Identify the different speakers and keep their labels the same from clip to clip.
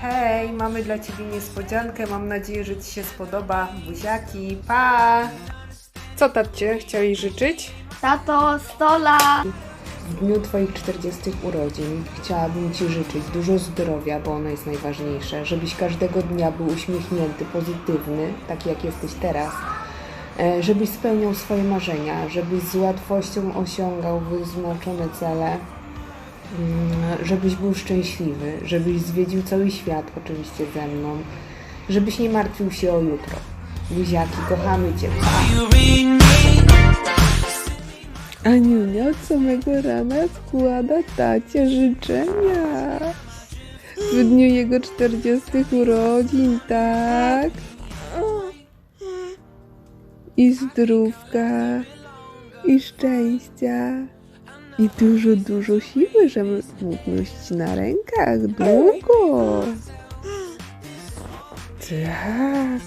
Speaker 1: Hej, mamy dla Ciebie niespodziankę. Mam nadzieję, że Ci się spodoba. Buziaki, pa! Co tacie chcieli życzyć?
Speaker 2: Tato, 100 lat!
Speaker 1: W dniu Twoich 40 urodzin chciałabym Ci życzyć dużo zdrowia, bo ono jest najważniejsze, żebyś każdego dnia był uśmiechnięty, pozytywny, tak jak jesteś teraz, żebyś spełniał swoje marzenia, żebyś z łatwością osiągał wyznaczone cele, Mm, żebyś był szczęśliwy, żebyś zwiedził cały świat, oczywiście ze mną, żebyś nie martwił się o jutro. Buziaki, kochamy Cię. Aniunia od samego rana składa tacie życzenia. W dniu jego 40 urodzin, tak? I zdrówka, i szczęścia, i dużo, dużo siły, żeby mógł nosić na rękach długo. Tak.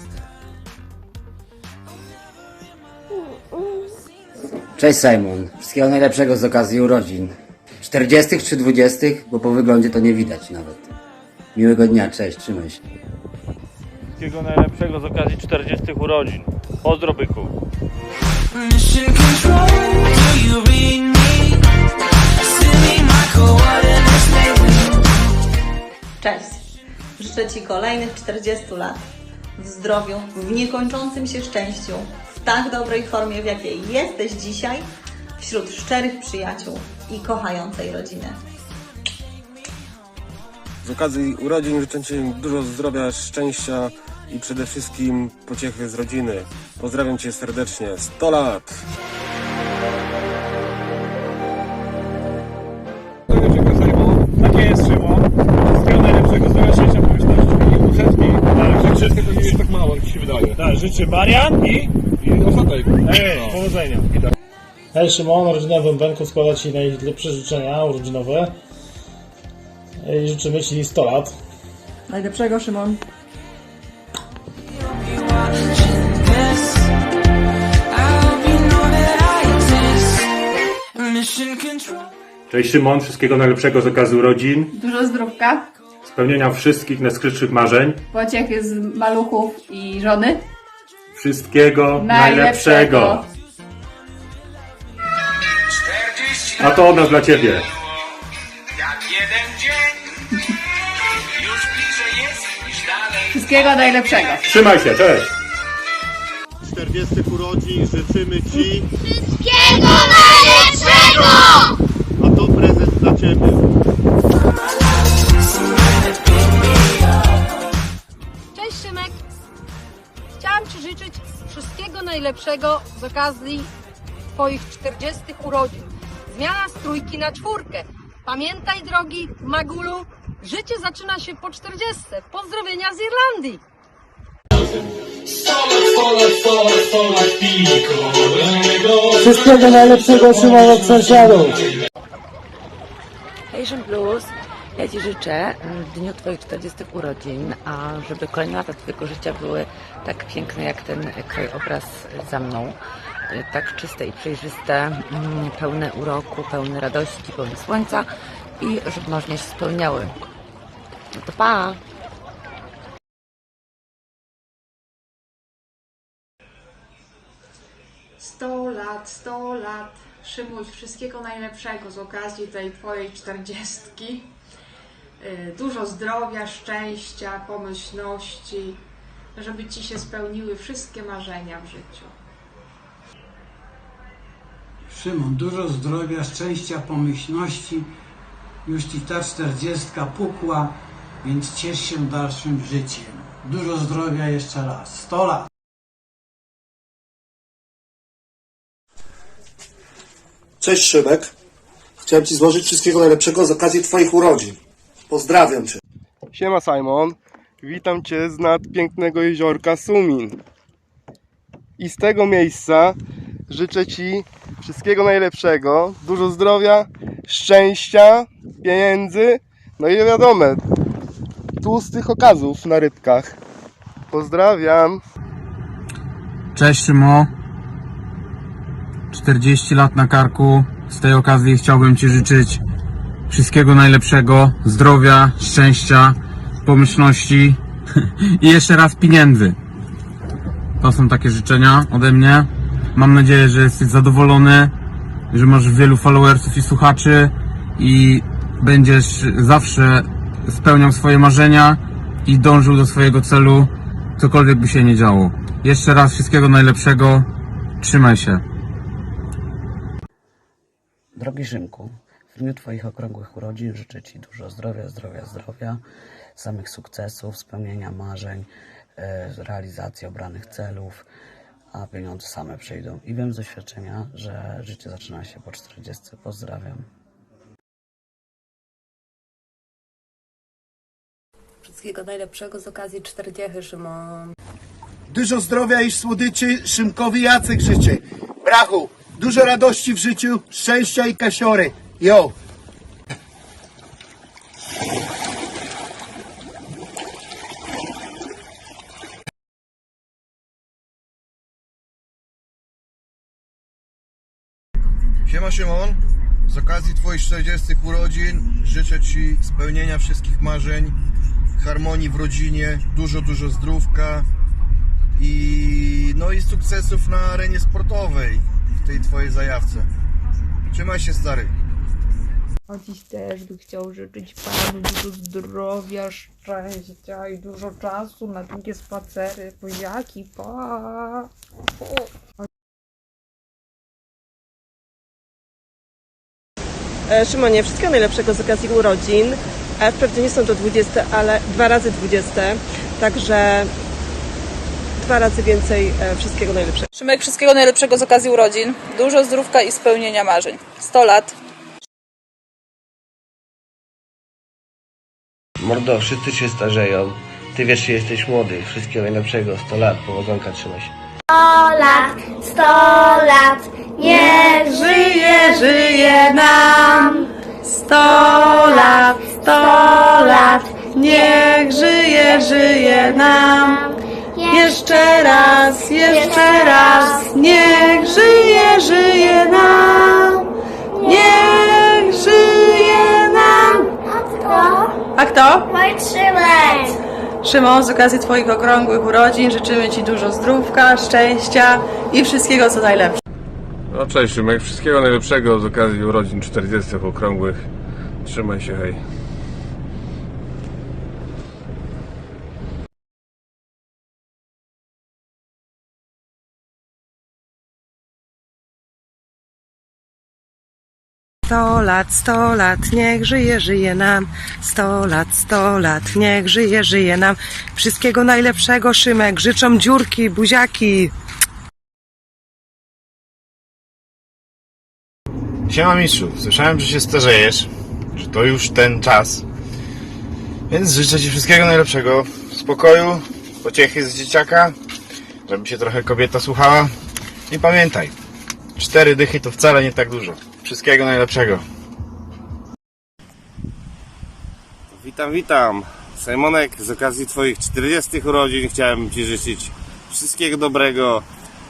Speaker 3: Cześć Simon, wszystkiego najlepszego z okazji urodzin. 40 czy 20, bo po wyglądzie to nie widać nawet. Miłego dnia, cześć, trzymaj się.
Speaker 4: Wszystkiego najlepszego z okazji 40 urodzin. Pozdro byku.
Speaker 5: Cześć! Życzę Ci kolejnych 40 lat w zdrowiu, w niekończącym się szczęściu, w tak dobrej formie, w jakiej jesteś dzisiaj, wśród szczerych przyjaciół i kochającej rodziny.
Speaker 6: Z okazji urodzin życzę Ci dużo zdrowia, szczęścia i przede wszystkim pociechy z rodziny. Pozdrawiam Cię serdecznie. 100 lat!
Speaker 4: Takie jest Szymon. Wszystkiego najlepszego, zdrowia, szczęścia, pomyślności i uprzedni. Tak, życzę tylko nie jest tak mało, jak Ci się wydaje. Tak, życzę Marian i... I ostatek. Ej, powodzenia.
Speaker 7: Hej Szymon, rodzina Bębenków składa Ci najlepsze życzenia urodzinowe i życzymy Ci 100 lat.
Speaker 8: Najlepszego, Szymon.
Speaker 9: Cześć Szymon, wszystkiego najlepszego z okazji urodzin,
Speaker 8: Dużo zdrówka,
Speaker 9: spełnienia wszystkich najskrytszych marzeń,
Speaker 8: pociechy z maluchów i żony.
Speaker 9: wszystkiego
Speaker 8: Najlepszego.
Speaker 9: najlepszego. A to od nas dla Ciebie.
Speaker 10: Jak jeden dzień. Już bliżej jest niż dalej.
Speaker 8: Wszystkiego najlepszego.
Speaker 9: Trzymaj się, cześć!
Speaker 6: 40 urodzin życzymy Ci,
Speaker 2: Wszystkiego najlepszego!
Speaker 6: To prezent dla Ciebie.
Speaker 11: Cześć Szymek! Chciałam Ci życzyć wszystkiego najlepszego z okazji Twoich 40 urodzin. Zmiana strójki na czwórkę. Pamiętaj drogi Magulu, życie zaczyna się po 40. Pozdrowienia z Irlandii!
Speaker 7: Wszystkiego najlepszego Szymon od sąsiadów.
Speaker 1: Asian Blues, ja Ci życzę mm, w dniu Twoich 40 urodzin, a żeby kolejne lata Twojego życia były tak piękne jak ten krajobraz za mną. y, Tak czyste i przejrzyste, mm, pełne uroku, pełne radości, pełne słońca i żeby marzenia się spełniały. No to pa!
Speaker 8: 100 lat, 100 lat. Szymuś, wszystkiego najlepszego z okazji tej Twojej czterdziestki. Y, Dużo zdrowia, szczęścia, pomyślności, żeby Ci się spełniły wszystkie marzenia w życiu.
Speaker 12: Szymon, dużo zdrowia, szczęścia, pomyślności. Już ci ta czterdziestka pukła, więc ciesz się dalszym życiem. Dużo zdrowia jeszcze raz. 100 lat.
Speaker 6: Cześć Szymek. Chciałem Ci złożyć wszystkiego najlepszego z okazji Twoich urodzin. Pozdrawiam Cię. Siema Simon. Witam Cię z nad pięknego jeziorka Sumin. I z tego miejsca życzę Ci wszystkiego najlepszego, dużo zdrowia, szczęścia, pieniędzy, no i wiadomo, tłustych okazów na rybkach. Pozdrawiam.
Speaker 12: Cześć Szymo.
Speaker 13: 40 lat na karku. Z tej okazji chciałbym Ci życzyć wszystkiego najlepszego, zdrowia, szczęścia, pomyślności i jeszcze raz pieniędzy. To są takie życzenia ode mnie. Mam nadzieję, że jesteś zadowolony, że masz wielu followersów i słuchaczy i będziesz zawsze spełniał swoje marzenia i dążył do swojego celu, cokolwiek by się nie działo. Jeszcze raz wszystkiego najlepszego. Trzymaj się.
Speaker 14: Drogi Rzymku, w dniu Twoich okrągłych urodzin życzę Ci dużo zdrowia, zdrowia, zdrowia, samych sukcesów, spełnienia marzeń, e, realizacji obranych celów, a pieniądze same przyjdą. I wiem z doświadczenia, że życie zaczyna się po 40. Pozdrawiam.
Speaker 15: Wszystkiego najlepszego z okazji 40, Szymon.
Speaker 16: Dużo zdrowia i słodyczy Szymkowi Jacek życzy. Brachu, dużo radości w życiu, szczęścia i kasiory. Jo!
Speaker 17: Siema Szymon, z okazji Twoich 40 urodzin życzę Ci spełnienia wszystkich marzeń, harmonii w rodzinie, dużo, dużo zdrówka i no i sukcesów na arenie sportowej tej Twojej zajawce. Trzymaj się stary.
Speaker 1: A dziś też by chciał życzyć Panu dużo zdrowia, szczęścia i dużo czasu na długie spacery. Buziaki, pa!
Speaker 18: E, Szymonie, wszystkiego najlepszego z okazji urodzin. E, Wprawdzie nie są to 20, ale dwa razy 20, także dwa razy więcej e, wszystkiego najlepszego.
Speaker 19: Szymek, wszystkiego najlepszego z okazji urodzin. Dużo zdrówka i spełnienia marzeń. 100 lat.
Speaker 20: Mordo, wszyscy się starzeją. Ty wiesz, że jesteś młody. Wszystkiego najlepszego. 100 lat. Powodzonka, trzymaj się.
Speaker 2: 100 lat, 100 lat, niech żyje, żyje nam. 100 lat, 100 lat, niech żyje, żyje nam. Jeszcze raz, jeszcze raz, niech żyje, żyje nam. Niech żyje nam.
Speaker 18: A kto?
Speaker 2: Mój Szymek.
Speaker 18: Szymon, z okazji Twoich okrągłych urodzin życzymy Ci dużo zdrówka, szczęścia i wszystkiego co najlepsze.
Speaker 21: No cześć Szymek, wszystkiego najlepszego z okazji urodzin 40 okrągłych. Trzymaj się, hej.
Speaker 3: Sto lat, sto lat, niech żyje, żyje nam. Sto lat, sto lat, niech żyje, żyje nam. Wszystkiego najlepszego, Szymek. Życzą dziurki, buziaki.
Speaker 22: Siema mistrzu, słyszałem, że się starzejesz, że to już ten czas. Więc życzę Ci wszystkiego najlepszego, spokoju, pociechy z dzieciaka, żeby się trochę kobieta słuchała. I pamiętaj, cztery dychy to wcale nie tak dużo. Wszystkiego najlepszego.
Speaker 23: Witam, witam. Simonek, z okazji Twoich 40 urodzin chciałem Ci życzyć wszystkiego dobrego,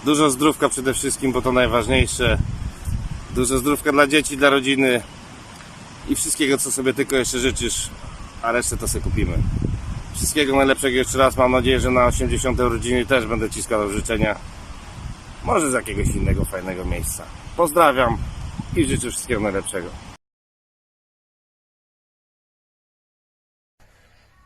Speaker 23: dużo zdrówka przede wszystkim, bo to najważniejsze. Dużo zdrówka dla dzieci, dla rodziny i wszystkiego, co sobie tylko jeszcze życzysz, a resztę to sobie kupimy. Wszystkiego najlepszego jeszcze raz. Mam nadzieję, że na 80 urodziny też będę Ci składał życzenia. Może z jakiegoś innego fajnego miejsca. Pozdrawiam i życzę wszystkiego najlepszego.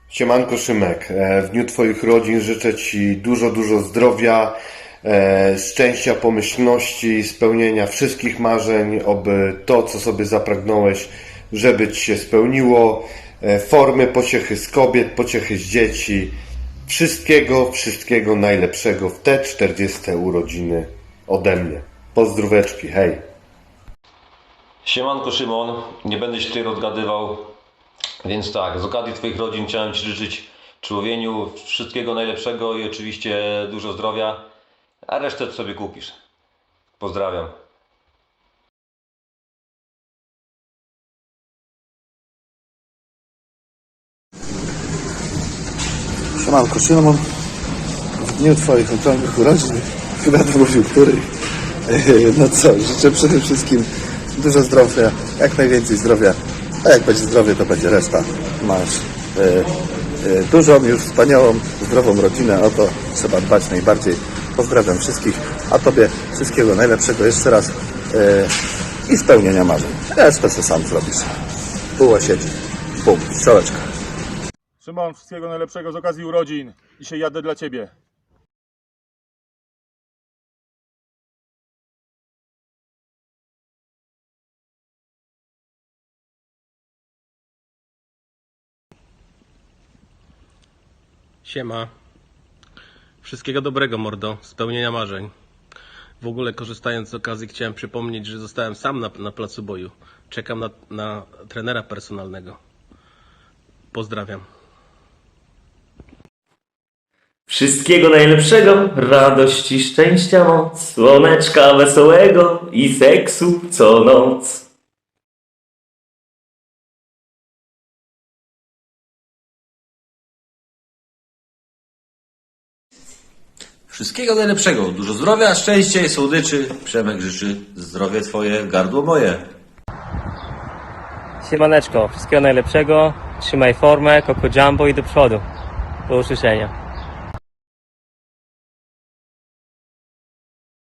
Speaker 24: Siemanko Szymek, E, w dniu Twoich urodzin życzę Ci dużo, dużo zdrowia, e, szczęścia, pomyślności, spełnienia wszystkich marzeń, oby to, co sobie zapragnąłeś, żeby Ci się spełniło, e, formy pociechy z kobiet, pociechy z dzieci, wszystkiego, wszystkiego najlepszego w te 40 urodziny ode mnie. Pozdróweczki, hej!
Speaker 25: Siemanko Szymon, nie będę się tutaj rozgadywał, więc tak, z okazji Twoich rodzin chciałem Ci życzyć człowieniu wszystkiego najlepszego i oczywiście dużo zdrowia, a resztę sobie kupisz. Pozdrawiam.
Speaker 4: Siemanko, Szymon. W dniu Twoich okrągłych urodzin, chyba mówił których,
Speaker 26: No co, życzę przede wszystkim dużo zdrowia, jak najwięcej zdrowia. A jak będzie zdrowie, to będzie reszta. Masz e, e, dużą, już wspaniałą, zdrową rodzinę. O to trzeba dbać najbardziej. Pozdrawiam wszystkich, a Tobie wszystkiego najlepszego jeszcze raz e, i spełnienia marzeń. Resztę co sam zrobisz. Buła siedzi. Bum, strzałeczka.
Speaker 8: Szymon, wszystkiego najlepszego z okazji urodzin. Dzisiaj jadę dla ciebie.
Speaker 6: Siema. Wszystkiego dobrego, mordo. Spełnienia marzeń. W ogóle korzystając z okazji chciałem przypomnieć, że zostałem sam na, na placu boju. Czekam na, na trenera personalnego. Pozdrawiam.
Speaker 27: Wszystkiego najlepszego, radości, szczęścia, moc, słoneczka wesołego i seksu co noc.
Speaker 28: Wszystkiego najlepszego, dużo zdrowia, szczęścia i słodyczy. Przemek życzy zdrowie twoje, gardło moje.
Speaker 29: Siemaneczko, wszystkiego najlepszego, trzymaj formę, Coco Jumbo i do przodu. Do usłyszenia.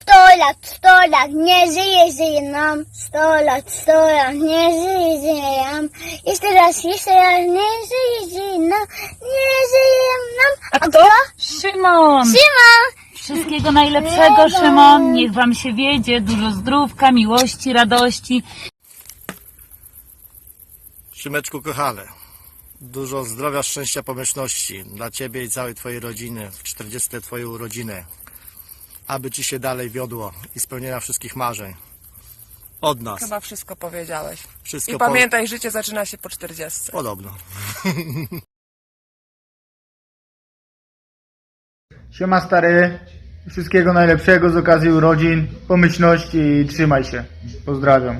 Speaker 30: 100 lat, 100 lat, nie żyje, żyje nam. 100 lat, 100 lat, nie żyje, żyje nam. Jeszcze raz, jeszcze raz, nie żyje, żyje nam. Nie żyje nam. A kto?
Speaker 4: Szymon!
Speaker 30: Szymon!
Speaker 4: Wszystkiego najlepszego, Szymon. Niech wam się wiedzie. Dużo zdrówka, miłości, radości.
Speaker 31: Szymeczku kochany, dużo zdrowia, szczęścia, pomyślności dla Ciebie i całej Twojej rodziny w 40 Twoje urodziny. Aby Ci się dalej wiodło i spełnienia wszystkich marzeń. Od nas.
Speaker 18: Chyba wszystko powiedziałeś.
Speaker 31: Wszystko
Speaker 18: I
Speaker 31: po-
Speaker 18: pamiętaj, życie zaczyna się po 40.
Speaker 31: Podobno.
Speaker 32: Siema stary, wszystkiego najlepszego z okazji urodzin, pomyślności i trzymaj się. Pozdrawiam.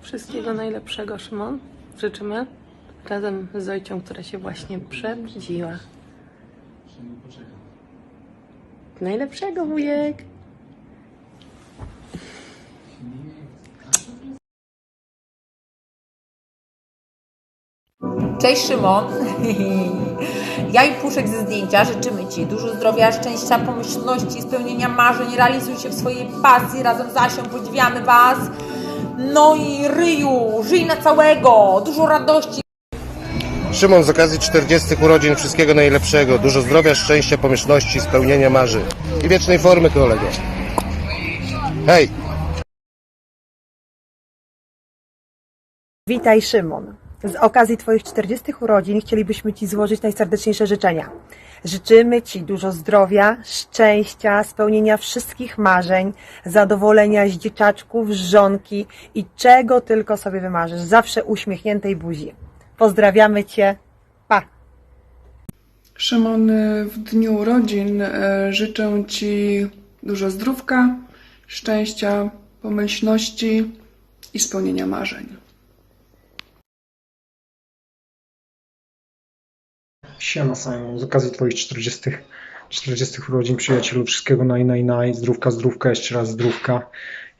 Speaker 11: Wszystkiego najlepszego, Szymon. Życzymy. Razem z Zojcią, która się właśnie przebudziła. Najlepszego, wujek!
Speaker 33: Cześć Szymon. Ja i Puszek ze zdjęcia życzymy Ci dużo zdrowia, szczęścia, pomyślności, spełnienia marzeń. Realizuj się w swojej pasji. Razem z Asią podziwiamy Was. No i Ryju, żyj na całego. Dużo radości.
Speaker 3: Szymon, z okazji 40 urodzin wszystkiego najlepszego. Dużo zdrowia, szczęścia, pomyślności, spełnienia marzeń. I wiecznej formy, kolego. Hej!
Speaker 34: Witaj Szymon. Z okazji Twoich 40 urodzin chcielibyśmy Ci złożyć najserdeczniejsze życzenia. Życzymy Ci dużo zdrowia, szczęścia, spełnienia wszystkich marzeń, zadowolenia z dzieciaczków, żonki i czego tylko sobie wymarzysz. Zawsze uśmiechniętej buzi. Pozdrawiamy Cię. Pa!
Speaker 35: Szymon, w dniu urodzin e, życzę Ci dużo zdrówka, szczęścia, pomyślności i spełnienia marzeń.
Speaker 32: Siema Simon, z okazji Twoich 40, 40 urodzin przyjacielu, wszystkiego naj, naj, naj, zdrówka, zdrówka, jeszcze raz zdrówka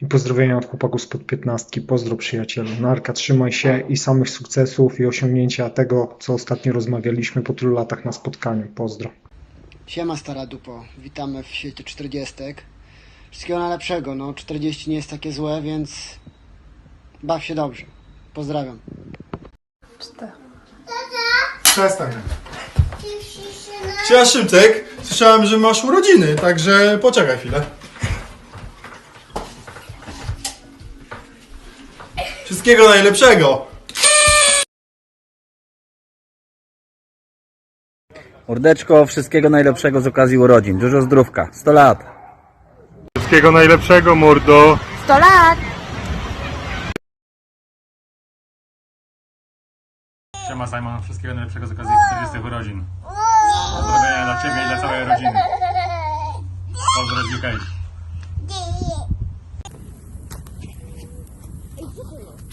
Speaker 32: i pozdrowienia od chłopaków spod 15. Pozdro przyjacielu, narka, trzymaj się i samych sukcesów i osiągnięcia tego, co ostatnio rozmawialiśmy po tylu latach na spotkaniu. Pozdro.
Speaker 36: Siema stara dupo, witamy w świecie 40. Wszystkiego najlepszego, no 40 nie jest takie złe, więc baw się dobrze. Pozdrawiam.
Speaker 37: Przestań. Cześć Szymtek, słyszałem, że masz urodziny, także poczekaj chwilę. Wszystkiego najlepszego!
Speaker 38: Mordeczko, wszystkiego najlepszego z okazji urodzin. Dużo zdrówka. 100 lat.
Speaker 8: Wszystkiego najlepszego, mordo.
Speaker 30: 100 lat!
Speaker 8: Siema Simon, wszystkiego najlepszego z okazji 40 urodzin. Pozdrowienia dla Ciebie i dla całej rodziny. Pozdro z UK.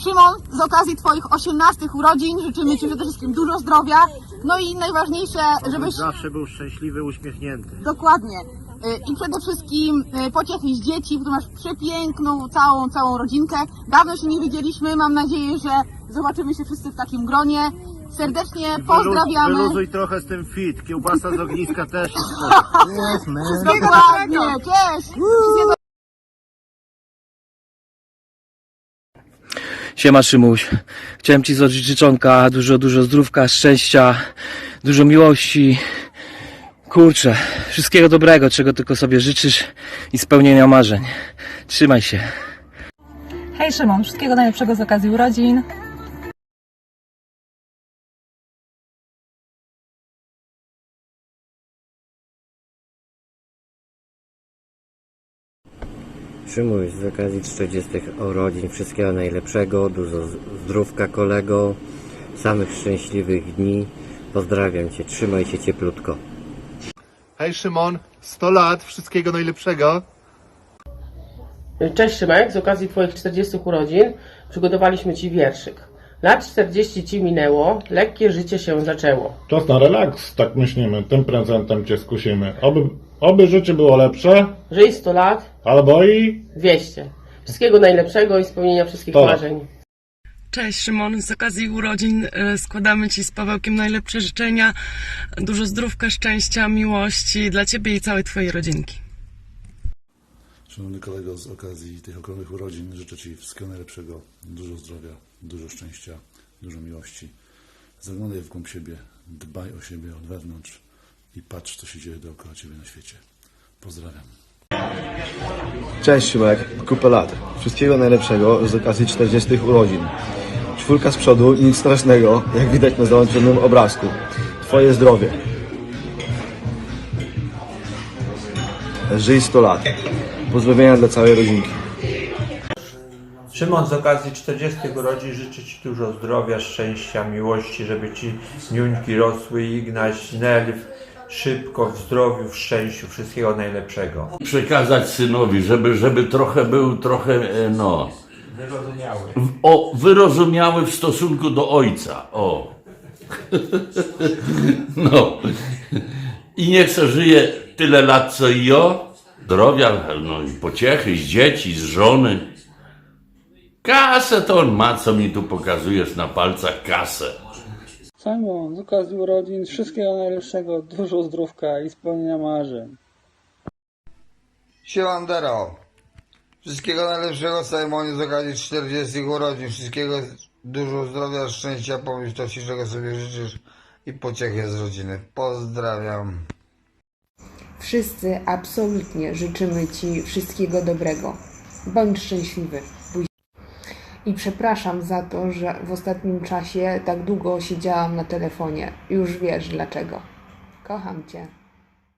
Speaker 12: Szymon, z okazji Twoich 18 urodzin życzymy Ci przede wszystkim dużo zdrowia, no i najważniejsze, żebyś
Speaker 31: Zawsze był szczęśliwy, uśmiechnięty.
Speaker 12: dokładnie y, i przede wszystkim y, pocieszyć dzieci, bo tu masz przepiękną, całą, całą rodzinkę. Dawno się nie widzieliśmy, mam nadzieję, że zobaczymy się wszyscy w takim gronie. Serdecznie pozdrawiamy.
Speaker 39: Wyluzuj trochę z tym fit, kiełbasa z ogniska też.
Speaker 12: Dokładnie, cześć! Wszystkiego
Speaker 33: Siema Szymuś, chciałem Ci złożyć życzonka, dużo, dużo zdrówka, szczęścia, dużo miłości. Kurczę, wszystkiego dobrego, czego tylko sobie życzysz i spełnienia marzeń. Trzymaj się.
Speaker 40: Hej Szymon, wszystkiego najlepszego z okazji urodzin.
Speaker 3: Szymuś, z okazji 40 urodzin wszystkiego najlepszego, dużo zdrówka kolego, samych szczęśliwych dni. Pozdrawiam Cię, trzymaj się cieplutko.
Speaker 41: Hej Szymon, 100 lat, wszystkiego najlepszego.
Speaker 35: Cześć Szymek, z okazji Twoich 40 urodzin przygotowaliśmy Ci wierszyk. Lat 40 Ci minęło, lekkie życie się zaczęło.
Speaker 37: Czas na relaks, tak myślimy, tym prezentem Cię skusimy. Oby, oby życie było lepsze,
Speaker 35: Żyj 100 lat,
Speaker 37: albo i...
Speaker 35: 200. Wszystkiego najlepszego i spełnienia wszystkich
Speaker 37: To.
Speaker 35: marzeń.
Speaker 11: Cześć Szymon, z okazji urodzin e, składamy Ci z Pawełkiem najlepsze życzenia. Dużo zdrówka, szczęścia, miłości dla Ciebie i całej Twojej rodzinki.
Speaker 42: Szanowny kolego, z okazji tych okrągłych urodzin życzę Ci wszystkiego najlepszego, dużo zdrowia, dużo szczęścia, dużo miłości. Zaglądaj w głąb siebie, dbaj o siebie od wewnątrz i patrz, co się dzieje dookoła Ciebie na świecie. Pozdrawiam.
Speaker 17: Cześć Szymek, kupę lat. Wszystkiego najlepszego z okazji 40 urodzin. Czwórka z przodu, nic strasznego, jak widać na załączonym obrazku. Twoje zdrowie. Żyj 100 lat. Pozdrowienia dla całej rodzinki.
Speaker 24: Szymon, z okazji 40 urodzin życzę Ci dużo zdrowia, szczęścia, miłości, żeby Ci niuńki rosły Ignaś, Nelw, szybko, w zdrowiu, w szczęściu, wszystkiego najlepszego.
Speaker 43: Przekazać synowi, żeby, żeby trochę był, trochę, e, no,
Speaker 24: Wyrozumiały.
Speaker 43: o, wyrozumiały w stosunku do ojca, o. No. I niech se żyje tyle lat, co i ja. Zdrowia, no i pociechy, z dzieci, z żony. Kasę to on ma, co mi tu pokazujesz na palcach, kasę.
Speaker 44: Simon, z okazji urodzin wszystkiego najlepszego, dużo zdrówka i spełnienia marzeń.
Speaker 26: Siemandero. Wszystkiego najlepszego Simonie z okazji 40 urodzin. Wszystkiego dużo zdrowia, szczęścia, pomyślności, czego sobie życzysz i pociechy z rodziny. Pozdrawiam.
Speaker 1: Wszyscy absolutnie życzymy Ci wszystkiego dobrego. Bądź szczęśliwy. I przepraszam za to, że w ostatnim czasie tak długo siedziałam na telefonie. Już wiesz dlaczego. Kocham Cię.